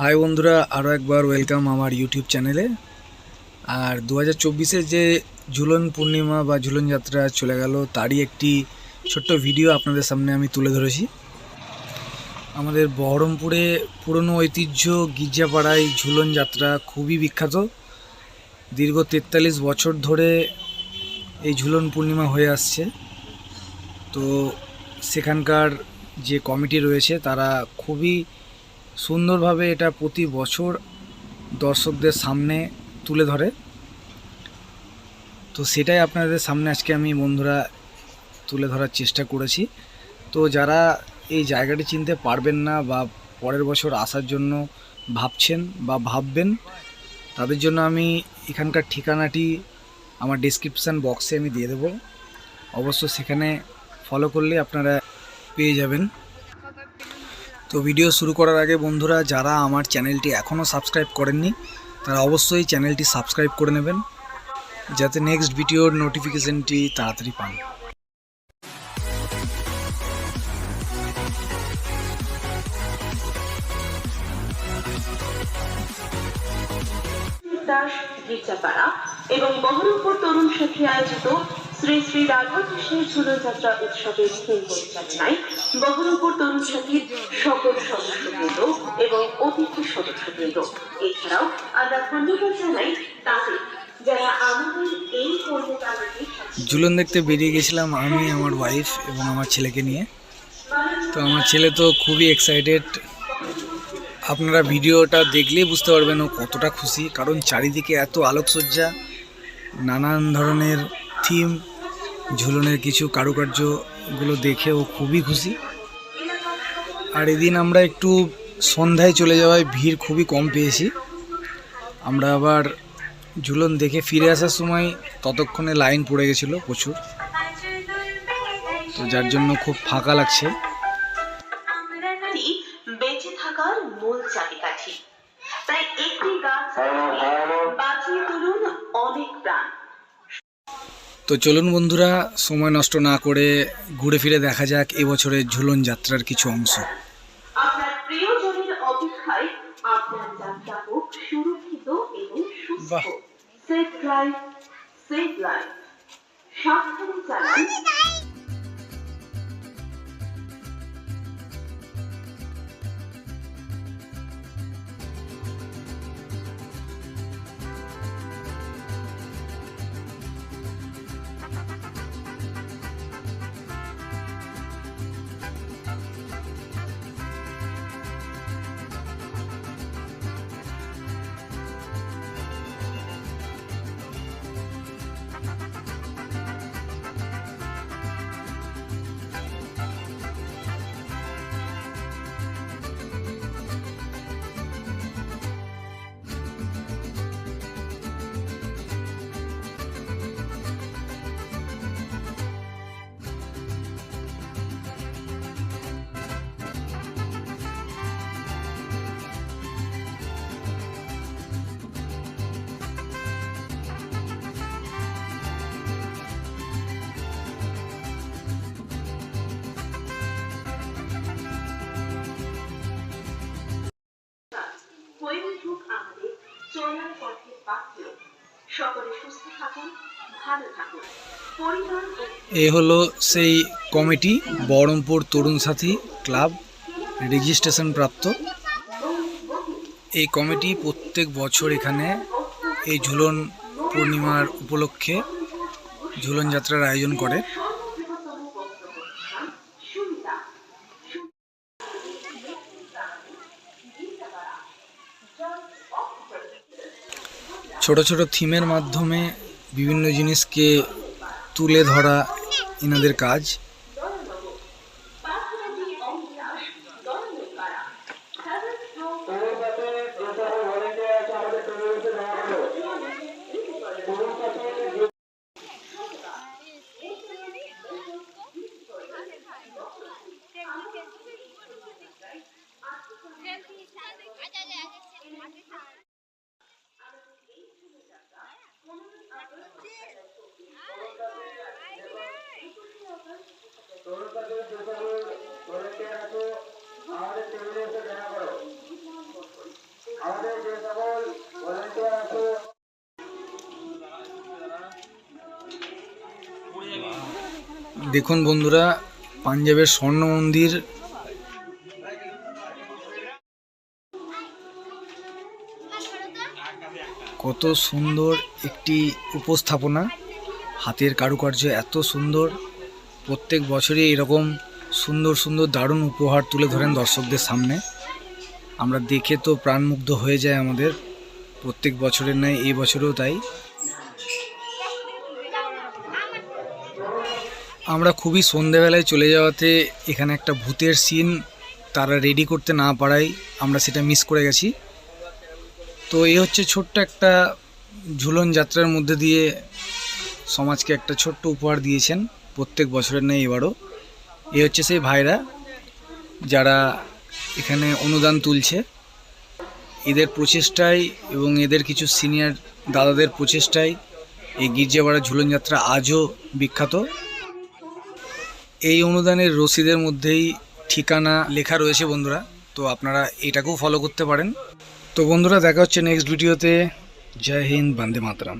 High বন্ধুরা আরও একবার ওয়েলকাম আমার ইউটিউব চ্যানেলে আর দু হাজার যে ঝুলন পূর্ণিমা বা ঝুলন যাত্রা চলে গেল, তারই একটি ছোট্ট ভিডিও আপনাদের সামনে আমি তুলে ধরেছি। আমাদের বহরমপুরে পুরনো ঐতিহ্য গির্জাপাড়ায় ঝুলন যাত্রা খুবই বিখ্যাত। দীর্ঘ তেতাল্লিশ বছর ধরে এই ঝুলন পূর্ণিমা হয়ে আসছে। তো সেখানকার যে কমিটি রয়েছে, তারা খুবই সুন্দরভাবে এটা প্রতি বছর দর্শকদের সামনে তুলে ধরে। তো সেটাই আপনাদের সামনে আজকে আমি বন্ধুরা তুলে ধরার চেষ্টা করেছি। তো যারা এই জায়গাটি চিনতে পারবেন না বা পরের বছর আসার জন্য ভাবছেন বা ভাববেন, তাদের জন্য আমি এখানকার ঠিকানাটি আমার ডিসক্রিপশান বক্সে আমি দিয়ে দেবো। অবশ্য সেখানে ফলো করলে আপনারা পেয়ে যাবেন। তো ভিডিও শুরু করার আগে বন্ধুরা, যারা আমার চ্যানেলটি এখনও সাবস্ক্রাইব করেননি, তারা অবশ্যই চ্যানেলটি সাবস্ক্রাইব করে নেবেন, যাতে নেক্সট ভিডিওর নোটিফিকেশনটি তাড়াতাড়ি পান। এবং বহরমপুর তরুণ সাথী আয়োজিত শ্রী শ্রী রাধাকৃষ্ণের ঝুলনযাত্রা উৎসবের থিম পরিচালনায় বহরমপুর তরুণ সাথীর সকল সদস্যবৃন্দ এবং অতিথি সদস্যবৃন্দ। এছাড়াও আমরা ধন্যবাদ জানাই তাদের যারা ঝুলন দেখতে বেরিয়ে গেছিলাম আমি, আমার ওয়াইফ এবং আমার ছেলেকে নিয়ে। তো আমার ছেলে তো খুবই এক্সাইটেড আপনারা ভিডিওটা দেখলেই বুঝতে পারবেন ও কতটা খুশি, কারণ চারিদিকে এত আলোকসজ্জা, নানান ধরনের থিম ঝুলনের কিছু কারুকার্যগুলো দেখেও খুবই খুশি। আর এদিন আমরা একটু সন্ধ্যায় চলে যাওয়ায় ভিড় খুবই কম পেয়েছি। আমরা আবার ঝুলন দেখে ফিরে আসার সময় ততক্ষণে লাইন পড়ে গেছিল প্রচুর। তো যার জন্য খুব ফাঁকা লাগছে। তো চলুন বন্ধুরা সময় নষ্ট না করে ঘুরে ফিরে দেখা যাক এবছরের ঝুলন যাত্রার কিছু অংশ। আপনার এ হলো সেই কমিটি, বহরমপুর তরুণ সাথী ক্লাব, রেজিস্ট্রেশন প্রাপ্ত। এই কমিটি প্রত্যেক বছর এখানে এই ঝুলন পূর্ণিমার উপলক্ষে ঝুলন যাত্রার আয়োজন করে। ছোট ছোট থিমের মাধ্যমে বিভিন্ন জিনিসকে তুলে ধরা এনাদের কাজ। দেখুন বন্ধুরা পাঞ্জাবের স্বর্ণ মন্দির কত সুন্দর একটি উপস্থাপনা। হাতের কারুকার্য এত সুন্দর। প্রত্যেক বছরই এরকম সুন্দর সুন্দর, দারুণ উপহার তুলে ধরেন দর্শকদের সামনে। আমরা দেখে তো প্রাণমুগ্ধ হয়ে যায় আমাদের। প্রত্যেক বছরের ন্যায় এই বছরেও তাই। আমরা খুবই সন্ধেবেলায় চলে যাওয়াতে এখানে একটা ভূতের সিন তারা রেডি করতে না পারায় আমরা সেটা মিস করে গেছি। তো এই হচ্ছে ছোট্ট একটা ঝুলন যাত্রার মধ্যে দিয়ে সমাজকে একটা ছোট্ট উপহার দিয়েছেন প্রত্যেক বছরের নেই এবারও। এ হচ্ছে সেই ভাইরা যারা এখানে অনুদান তুলছে। এদের প্রচেষ্টায় এবং এদের কিছু সিনিয়র দাদাদের প্রচেষ্টায় এই গির্জাপাড়া ঝুলন যাত্রা আজও বিখ্যাত। এই অনুদানের রসিদের মধ্যেই ঠিকানা লেখা রয়েছে বন্ধুরা, তো আপনারা এটাকেও ফলো করতে পারেন। তো বন্ধুরা দেখা হচ্ছে নেক্সট ভিডিওতে জয় হিন্দ বন্দে মাতরম।